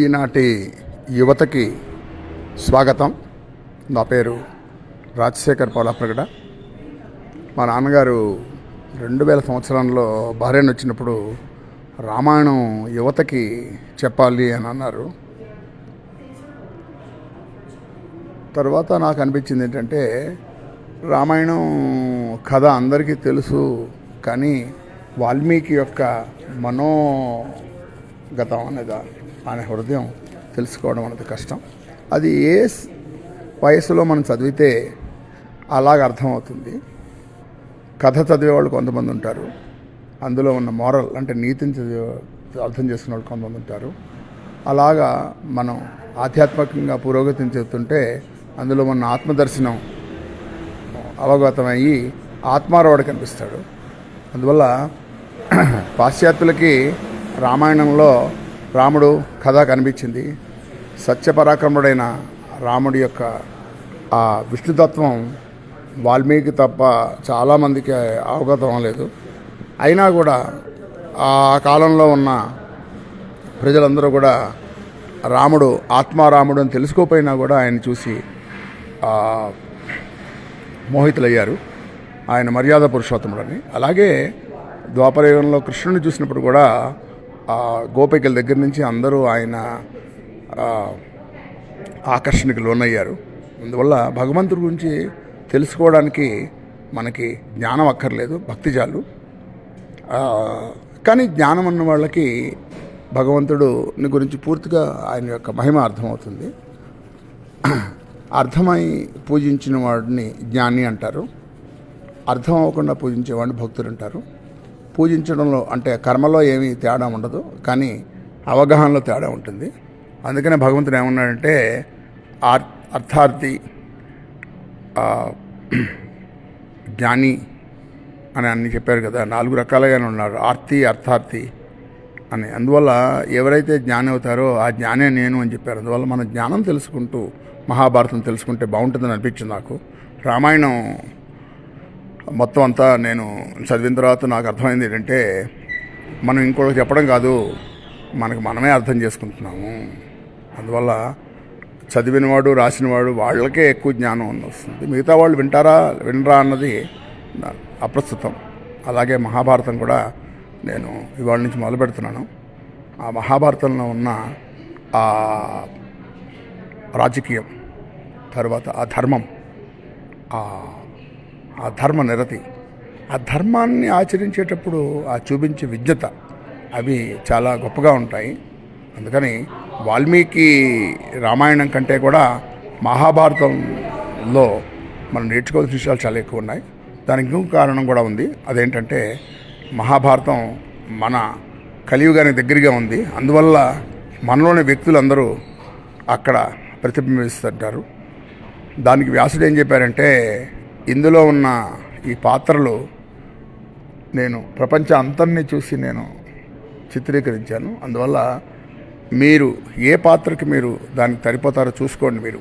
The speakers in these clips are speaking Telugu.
ఈనాటి యువతకి స్వాగతం. నా పేరు రాజశేఖర్ పోలాప్రగడ మా నాన్నగారు రెండు వేల సంవత్సరంలో బహ్రెయిన్ వచ్చినప్పుడు రామాయణం యువతకి చెప్పాలి అని అన్నారు. తర్వాత నాకు అనిపించింది ఏంటంటే రామాయణం కథ అందరికీ తెలుసు కానీ వాల్మీకి యొక్క మనోగతం అనేది ఆయన హృదయం తెలుసుకోవడం అనేది కష్టం. అది ఏ వయసులో మనం చదివితే అలాగ అర్థమవుతుంది. కథ చదివేవాళ్ళు కొంతమంది ఉంటారు. అందులో ఉన్న మోరల్ అంటే నీతిని చదివే అర్థం చేసుకునే వాళ్ళు కొంతమంది ఉంటారు. అలాగా మనం ఆధ్యాత్మికంగా పురోగతిని చెబుతుంటే అందులో మన ఆత్మదర్శనం అవగతమయ్యి ఆత్మారవాడు కనిపిస్తాడు. అందువల్ల పాశ్చాత్యులకి రామాయణంలో రాముడు కథ కనిపించింది. సత్యపరాక్రముడైన రాముడి యొక్క ఆ విష్ణుతత్వం వాల్మీకి తప్ప చాలామందికి అవగతం అవ్వలేదు అయినా కూడా ఆ కాలంలో ఉన్న ప్రజలందరూ కూడా రాముడు ఆత్మారాముడు అని తెలుసుకోపోయినా కూడా ఆయన చూసి మోహితులయ్యారు. ఆయన మర్యాద పురుషోత్తముడని. అలాగే ద్వాపరయుగంలో కృష్ణుని చూసినప్పుడు కూడా గోపికల దగ్గర నుంచి అందరూ ఆయన ఆకర్షణకు ఆకర్షణకి లోనయ్యారు. అందువల్ల భగవంతుడి గురించి తెలుసుకోవడానికి మనకి జ్ఞానం అక్కర్లేదు భక్తి చాలు. కానీ జ్ఞానం ఉన్న వాళ్ళకి భగవంతుడు గురించి పూర్తిగా ఆయన యొక్క మహిమ అర్థమవుతుంది. అర్థమై పూజించిన వాడిని జ్ఞాని అంటారు. అర్థం అవ్వకుండా పూజించేవాడిని భక్తులు అంటారు. పూజించడంలో అంటే కర్మలో ఏమీ తేడా ఉండదు కానీ అవగాహనలో తేడా ఉంటుంది. అందుకనే భగవంతుడు ఏమన్నాడంటే ఆర్ అర్థార్థి జ్ఞాని అని అన్ని చెప్పారు కదా నాలుగు రకాలుగానే ఉన్నారు ఆర్తి అర్థార్థి అని. అందువల్ల ఎవరైతే జ్ఞాని అవుతారో ఆ జ్ఞానే నేను అని చెప్పారు. అందువల్ల మన జ్ఞానం తెలుసుకుంటూ మహాభారతం తెలుసుకుంటే బాగుంటుందని అనిపించింది నాకు. రామాయణం మొత్తం అంతా నేను చదివిన తర్వాత నాకు అర్థమైంది ఏంటంటే మనం ఇంకోటి చెప్పడం కాదు మనకు మనమే అర్థం చేసుకుంటున్నాము. అందువల్ల చదివినవాడు రాసినవాడు వాళ్ళకే ఎక్కువ జ్ఞానం వస్తుంది. మిగతా వాళ్ళు వింటారా వినరా అన్నది అప్రస్తుతం. అలాగే మహాభారతం కూడా నేను ఇవాళ నుంచి మొదలు పెడుతున్నాను. ఆ మహాభారతంలో ఉన్న ఆ రాజకీయం తర్వాత ఆ ధర్మం ఆ ఆ ధర్మ నిరతి. ఆ ధర్మాన్ని ఆచరించేటప్పుడు ఆ చూపించే విజ్ఞత అవి చాలా గొప్పగా ఉంటాయి. అందుకని వాల్మీకి రామాయణం కంటే కూడా మహాభారతంలో మనం నేర్చుకోవాల్సిన విషయాలు చాలా ఎక్కువ ఉన్నాయి. దానికి ఇంకొక కారణం కూడా ఉంది. అదేంటంటే మహాభారతం మన కలియుగానికి దగ్గరగా ఉంది. అందువల్ల మనలోని వ్యక్తులందరూ అక్కడ ప్రతిబింబిస్తుంటారు. దానికి వ్యాసుడు ఏం చెప్పారంటే ఇందులో ఉన్న ఈ పాత్రలు నేను ప్రపంచ అంతర్ని చూసి నేను చిత్రీకరించాను. అందువల్ల మీరు ఏ పాత్రకి మీరు దానికి సరిపోతారో చూసుకోండి మీరు.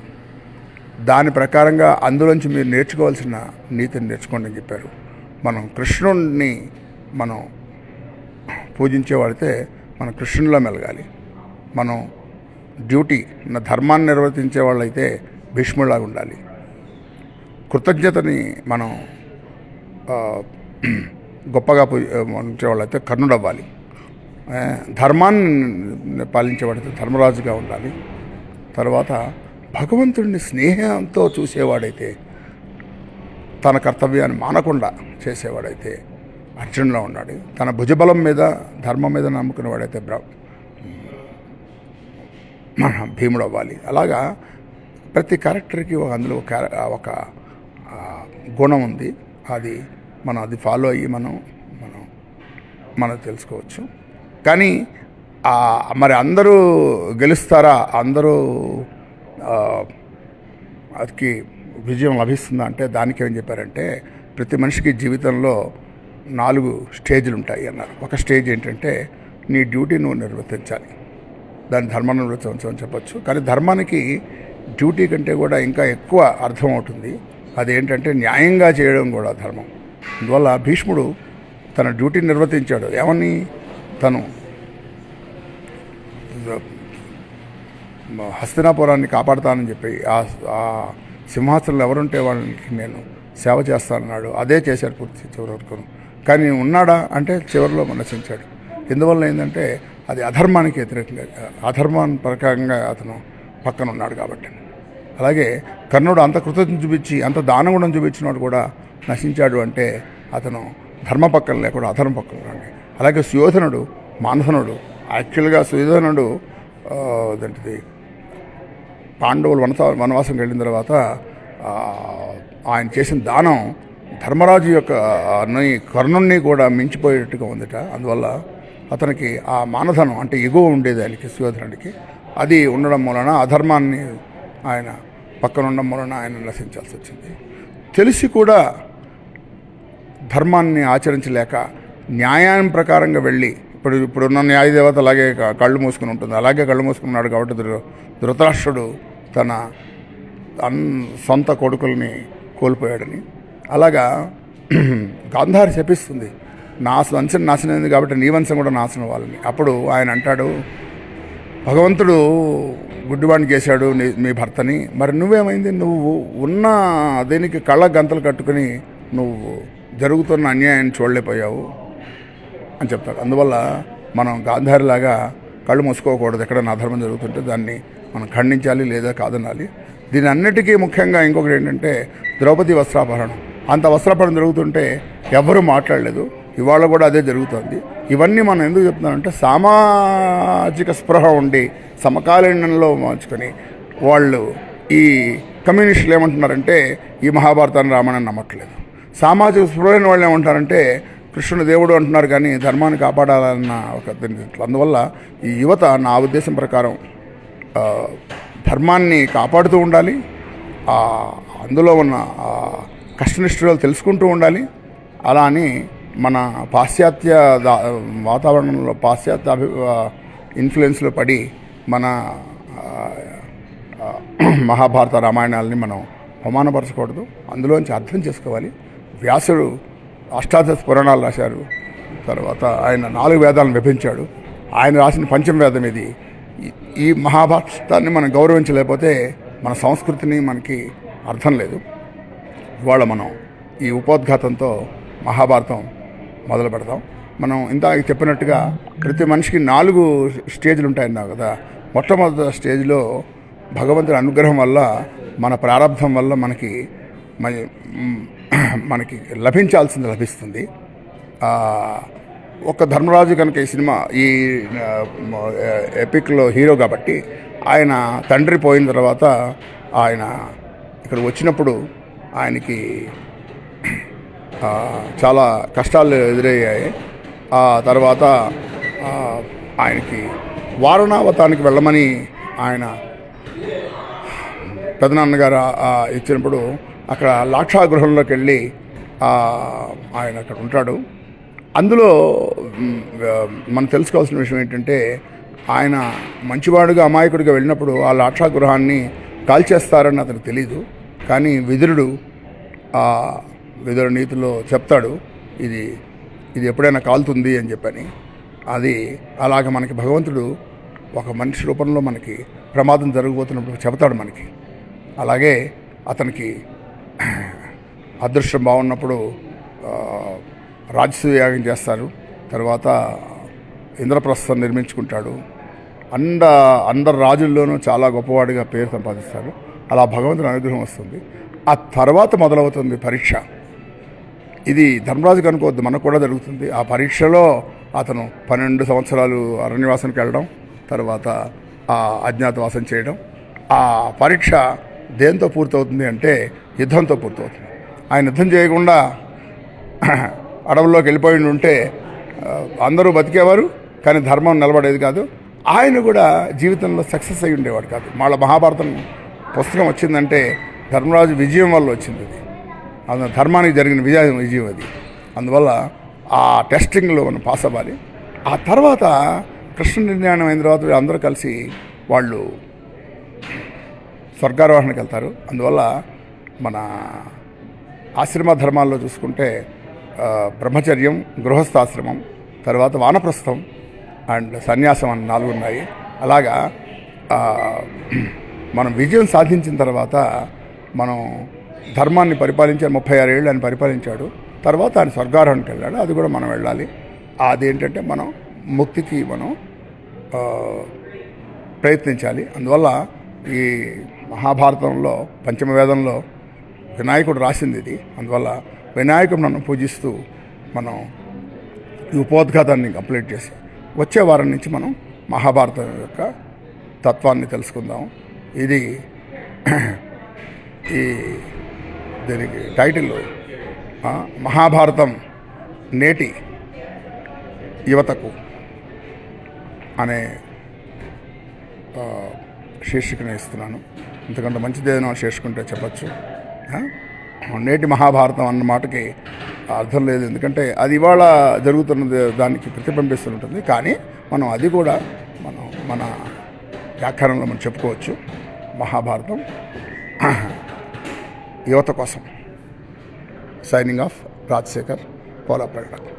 దాని ప్రకారంగా అందులోంచి మీరు నేర్చుకోవాల్సిన నీతిని నేర్చుకోండి అని చెప్పారు. మనం కృష్ణుడిని మనం పూజించేవాడితే మనం కృష్ణునిలో మెలగాలి. మనం డ్యూటీ నా ధర్మాన్ని నిర్వర్తించే వాళ్ళైతే భీష్ముడిలాగా ఉండాలి. కృతజ్ఞతని మనం గొప్పగా ఉంచేవాళ్ళైతే కర్ణుడు అవ్వాలి ధర్మాన్ని పాలించేవాడైతే ధర్మరాజుగా ఉండాలి. తర్వాత భగవంతుడిని స్నేహంతో చూసేవాడైతే తన కర్తవ్యాన్ని మానకుండా చేసేవాడైతే అర్జునులో ఉన్నాడు. తన భుజబలం మీద ధర్మం మీద నమ్ముకునేవాడైతే బ్ర మన భీముడు అవ్వాలి అలాగా ప్రతి క్యారెక్టర్కి ఒక అందులో ఒక ఒక గుణం ఉంది. అది మనం అది ఫాలో అయ్యి మనం మనం మనం తెలుసుకోవచ్చు. కానీ మరి అందరూ గెలుస్తారా? అందరూ అదికి విజయం లభిస్తుందా? అంటే దానికి ఏం చెప్పారంటే ప్రతి మనిషికి జీవితంలో నాలుగు స్టేజ్లు ఉంటాయి అన్నారు. ఒక స్టేజ్ ఏంటంటే నీ డ్యూటీ నువ్వు నిర్వర్తించాలి. దాని ధర్మాన్ని నిర్వర్తించమని చెప్పచ్చు. కానీ ధర్మానికి డ్యూటీ కంటే కూడా ఇంకా ఎక్కువ అర్థం అవుతుంది. అదేంటంటే న్యాయంగా చేయడం కూడా ధర్మం. అందువల్ల భీష్ముడు తన డ్యూటీ నిర్వర్తించాడు. ఏమని తను హస్తినాపురాన్ని కాపాడుతానని చెప్పి ఆ ఆ సింహాసనంలో ఎవరుంటే వాళ్ళకి నేను సేవ చేస్తానన్నాడు. అదే చేశాడు పూర్తి చివరి వరకు కానీ ఉన్నాడా అంటే చివరిలో నశించాడు ఎందువల్ల ఏంటంటే అది అధర్మానికి వ్యతిరేకంగా అధర్మాన్ని ప్రకారంగా అతను పక్కన ఉన్నాడు కాబట్టి. అలాగే కర్ణుడు అంత కృతజ్ఞత చూపించి అంత దానగుణం చూపించినాడు కూడా నశించాడు అంటే అతను ధర్మ పక్కన లేకుండా అధర్మ పక్కన అండి అలాగే సుయోధనుడు మానధనుడు యాక్చువల్గా సుయోధనుడు అదేంటిది పాండవులు వనస వనవాసం వెళ్ళిన తర్వాత ఆయన చేసిన దానం ధర్మరాజు యొక్క కర్ణుణ్ణి కూడా మించిపోయేట్టుగా ఉందిట. అందువల్ల అతనికి ఆ మానధనం అంటే ఎగువ ఉండేది సుయోధనుడికి. అది ఉండడం వలన అధర్మాన్ని ఆయన పక్కన ఉండడం వలన ఆయన నశించాల్సి వచ్చింది. తెలిసి కూడా ధర్మాన్ని ఆచరించలేక న్యాయం ప్రకారంగా వెళ్ళి ఇప్పుడు ఇప్పుడున్న న్యాయ దేవత అలాగే కళ్ళు మూసుకుని ఉంటుంది. అలాగే కళ్ళు మూసుకున్నాడు కాబట్టి ధృతరాష్ట్రుడు తన అన్ సొంత కొడుకుల్ని కోల్పోయాడని. అలాగా గాంధారి శపిస్తుంది. నా వంశం నాశనమైంది కాబట్టి నీ వంశం కూడా నాశనం అవ్వాలని. అప్పుడు ఆయన అంటాడు భగవంతుడు గుడ్డివాడిని చేశాడు నీ- మీ భర్తని. మరి నువ్వేమైంది? నువ్వు ఉన్న దీనికి కళ్ళ గంతలు కట్టుకుని నువ్వు జరుగుతున్న అన్యాయాన్ని చూడలేకపోయావు అని చెప్తాడు. అందువల్ల మనం గాంధారిలాగా కళ్ళు మూసుకోకూడదు. ఎక్కడైనా అధర్మం జరుగుతుంటే దాన్ని మనం ఖండించాలి లేదా కాదనాలి. దీని అన్నిటికీ ముఖ్యంగా ఇంకొకటి ఏంటంటే ద్రౌపది వస్త్రాపహరణం అంత వస్త్రాపహరణం జరుగుతుంటే ఎవరూ మాట్లాడలేదు. ఇవాళ కూడా అదే జరుగుతుంది. ఇవన్నీ మనం ఎందుకు చెప్తున్నామంటే సామాజిక స్పృహ ఉండి సమకాలీనంలో మార్చుకొని వాళ్ళు ఈ కమ్యూనిస్టులు ఏమంటున్నారంటే ఈ మహాభారతాన్ని రామాయణం నమ్మట్లేదు. సామాజిక స్పృహైన వాళ్ళు ఏమంటారంటే కృష్ణుడు దేవుడు అంటున్నారు కానీ ధర్మాన్ని కాపాడాలన్న ఒక అందువల్ల ఈ యువత నా ఉద్దేశం ప్రకారం ధర్మాన్ని కాపాడుతూ ఉండాలి. అందులో ఉన్న కష్టనిష్ఠులు తెలుసుకుంటూ ఉండాలి. అలా అని మన పాశ్చాత్య దా- వాతావరణంలో పాశ్చాత్య అభి ఇన్ఫ్లుయెన్స్లో పడి మన మహాభారత రామాయణాలని మనం అవమానపరచకూడదు. అందులోంచి అర్థం చేసుకోవాలి. వ్యాసుడు అష్టాదశ పురాణాలు రాశారు. తర్వాత ఆయన నాలుగు వేదాలను విభించాడు ఆయన రాసిన పంచమ వేదం ఇది. ఈ- ఈ మహాభారతాన్ని మనం గౌరవించలేకపోతే మన సంస్కృతిని మనకి అర్థం లేదు. ఇవాళ మనం ఈ ఉపోద్ఘాతంతో మహాభారతం మొదలు పెడతాం. మనం ఇందాక చెప్పినట్టుగా ప్రతి మనిషికి నాలుగు స్టేజ్లు ఉంటాయన్నా కదా. మొట్టమొదటి స్టేజ్లో భగవంతుడి అనుగ్రహం వల్ల మన ప్రారంభం వల్ల మనకి మనకి లభించాల్సింది లభిస్తుంది. ఒక ధర్మరాజు కనుక ఈ సినిమా ఈ ఎపిక్లో హీరో కాబట్టి ఆయన తండ్రి పోయిన తర్వాత ఆయన ఇక్కడ వచ్చినప్పుడు ఆయనకి చాలా కష్టాలు ఎదురయ్యాయి. ఆ తర్వాత ఆయనకి వారణావతానికి వెళ్ళమని ఆయన పెదనాన్నగారు ఇచ్చినప్పుడు అక్కడ లాక్షాగృహంలోకి వెళ్ళి ఆయన అక్కడ ఉంటాడు. అందులో మనం తెలుసుకోవాల్సిన విషయం ఏంటంటే ఆయన మంచివాడుగా అమాయకుడిగా వెళ్ళినప్పుడు ఆ లాక్షాగృహాన్ని కాల్చేస్తారని అతనికి తెలీదు. కానీ విదురుడు ఆ నీతిలో చెప్తాడు ఇది ఇది ఎప్పుడైనా కాలుతుంది అని చెప్పని. అది అలాగ మనకి భగవంతుడు ఒక మనిషి రూపంలో మనకి ప్రమాదం జరగబోతున్నప్పుడు చెబుతాడు మనకి. అలాగే అతనికి అదృష్టం బాగున్నప్పుడు ఆ, రాజసూయ యాగం చేస్తారు. తర్వాత ఇంద్రప్రస్థం నిర్మించుకుంటాడు. అంద అందరు రాజుల్లోనూ చాలా గొప్పవాడిగా పేరు సంపాదిస్తారు. అలా భగవంతుని అనుగ్రహం వస్తుంది. ఆ తర్వాత మొదలవుతుంది పరీక్ష. ఇది ధర్మరాజుకి అనుకోవద్దు మనకు కూడా జరుగుతుంది. ఆ పరీక్షలో అతను పన్నెండు సంవత్సరాలు అరణ్యవాసానికి వెళ్ళడం తర్వాత ఆ అజ్ఞాతవాసం చేయడం. ఆ పరీక్ష దేంతో పూర్తవుతుంది అంటే యుద్ధంతో పూర్తవుతుంది. ఆయన యుద్ధం చేయకుండా అడవుల్లోకి వెళ్ళిపోయి ఉంటే అందరూ బతికేవారు కానీ ధర్మం నిలబడేది కాదు. ఆయన కూడా జీవితంలో సక్సెస్ అయి ఉండేవాడు కాదు. మళ్ళీ మహాభారతం పుస్తకం వచ్చిందంటే ధర్మరాజు విజయం వల్ల వచ్చింది అది ధర్మానికి జరిగిన విజయం విజయం అది. అందువల్ల ఆ టెస్టింగ్లో మనం పాస్ అవ్వాలి. ఆ తర్వాత కృష్ణ నిర్ణయం అయిన తర్వాత అందరూ కలిసి వాళ్ళు స్వర్గారోహణకి వెళ్తారు. అందువల్ల మన ఆశ్రమ ధర్మాల్లో చూసుకుంటే బ్రహ్మచర్యం గృహస్థాశ్రమం తర్వాత వానప్రస్థం అండ్ సన్యాసం అని నాలుగు ఉన్నాయి. అలాగా మనం విజయం సాధించిన తర్వాత మనం ధర్మాన్ని పరిపాలించే ముప్పై ఆరు ఏళ్ళు ఆయన పరిపాలించాడు. తర్వాత ఆయన స్వర్గారోహణకి వెళ్ళాడు. అది కూడా మనం వెళ్ళాలి. అదేంటంటే మనం ముక్తికి మనం ప్రయత్నించాలి. అందువల్ల ఈ మహాభారతంలో పంచమ వేదంలో వినాయకుడు రాసింది ఇది. అందువల్ల వినాయకుడు నన్ను పూజిస్తూ మనం ఈ ఉపోద్ఘాతాన్ని కంప్లీట్ చేసి వచ్చే వారం నుంచి మనం మహాభారతం యొక్క తత్వాన్ని తెలుసుకుందాం. ఇది ఈ దీనికి టైటిల్ మహాభారతం నేటి యువతకు అనే శీర్షికను ఇస్తున్నాను. ఎందుకంటే మంచిది ఏదైనా శీర్షికుంటే చెప్పచ్చు. నేటి మహాభారతం అన్న మాటకి అర్థం లేదు. ఎందుకంటే అది ఇవాళ జరుగుతున్నది దానికి ప్రతిబింబిస్తుంటుంది. కానీ మనం అది కూడా మనం మన వ్యాఖ్యానంలో మనం చెప్పుకోవచ్చు. మహాభారతం యువత కోసం సైనింగ్ ఆఫ్ రాజశేఖర్ పోలా ప్రకటన